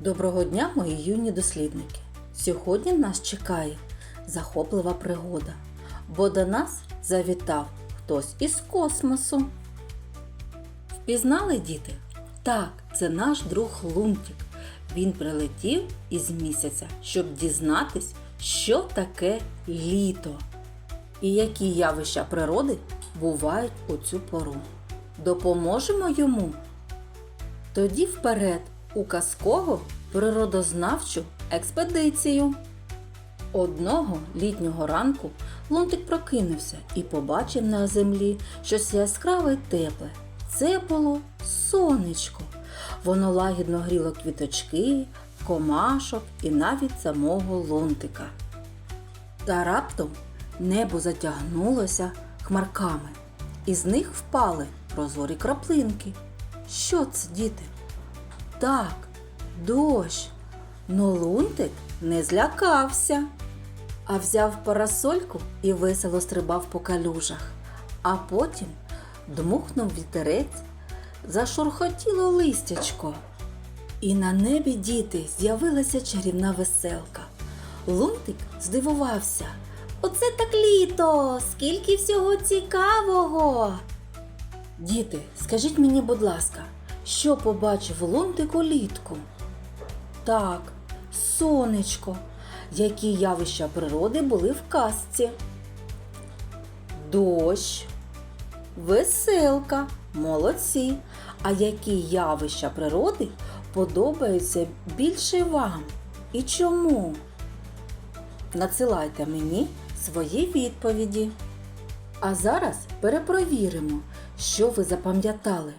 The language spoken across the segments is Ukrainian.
Доброго дня, мої юні дослідники! Сьогодні нас чекає захоплива пригода, бо до нас завітав хтось із космосу. Впізнали діти? Так, це наш друг Лунтик. Він прилетів із місяця, щоб дізнатись, що таке літо і які явища природи бувають у цю пору. Допоможемо йому? Тоді вперед у казкову природознавчу експедицію. Одного літнього ранку Лунтик прокинувся і побачив на землі щось яскраве й тепле. Це було сонечко. Воно лагідно гріло квіточки, комашок і навіть самого лунтика. Та раптом небо затягнулося хмарками, і з них впали прозорі краплинки. Що це, діти? Так, дощ. Но лунтик не злякався, а взяв парасольку і весело стрибав по калюжах, а потім дмухнув вітерець, зашурхотіло листячко. І на небі діти з'явилася чарівна веселка. Лунтик здивувався. Оце так літо! Скільки всього цікавого! Діти, скажіть мені, будь ласка, що побачив лунтик улітку? Так, сонечко. Які явища природи були в казці? Дощ, веселка, молодці. А які явища природи подобаються більше вам? І чому? Надсилайте мені свої відповіді. А зараз перепровіримо, що ви запам'ятали.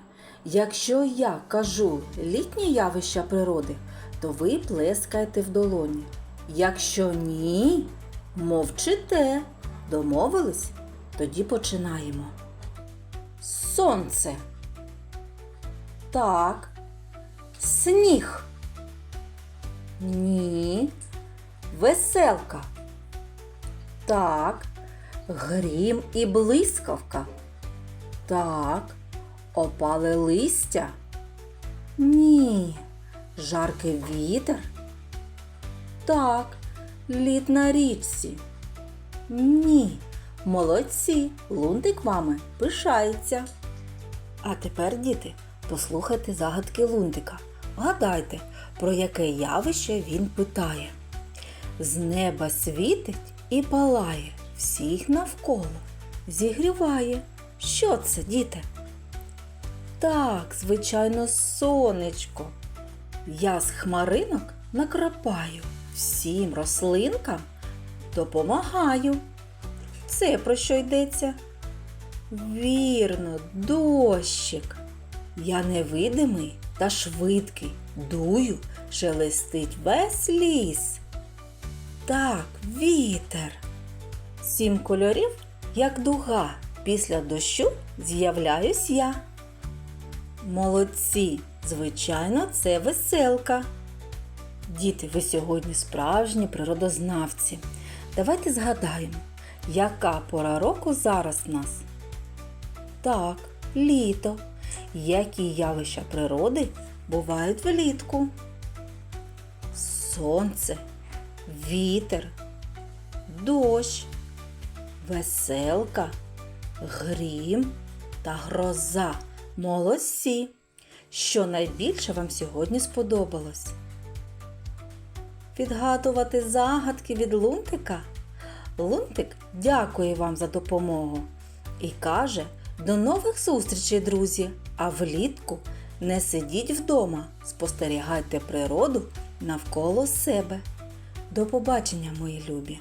Якщо я кажу літні явища природи, то ви плескаєте в долоні. Якщо ні, мовчите. Домовились? Тоді починаємо. Сонце. Так. Сніг. Ні. Веселка. Так. Грім і блискавка. Так. Опале листя? Ні. Жаркий вітер? Так. Лід на річці? Ні. Молодці. Лунтик вами пишається. А тепер, діти, послухайте загадки Лунтика. Гадайте, про яке явище він питає. З неба світить і палає, всіх навколо зігріває. Що це, діти? Так, звичайно, сонечко. Я з хмаринок накрапаю, всім рослинкам допомагаю. Це про що йдеться? Вірно, дощик. Я невидимий та швидкий, дую, шелестить весь ліс. Так, вітер. Сім кольорів, як дуга, після дощу з'являюсь я. Молодці, звичайно, це веселка. Діти, ви сьогодні справжні природознавці. Давайте згадаємо, яка пора року зараз в нас? Так, літо. Які явища природи бувають влітку? Сонце, вітер, дощ, веселка, грім та гроза. Молодці! Що найбільше вам сьогодні сподобалось? Відгадувати загадки від Лунтика? Лунтик дякує вам за допомогу і каже до нових зустрічей, друзі! А влітку не сидіть вдома, спостерігайте природу навколо себе. До побачення, мої любі!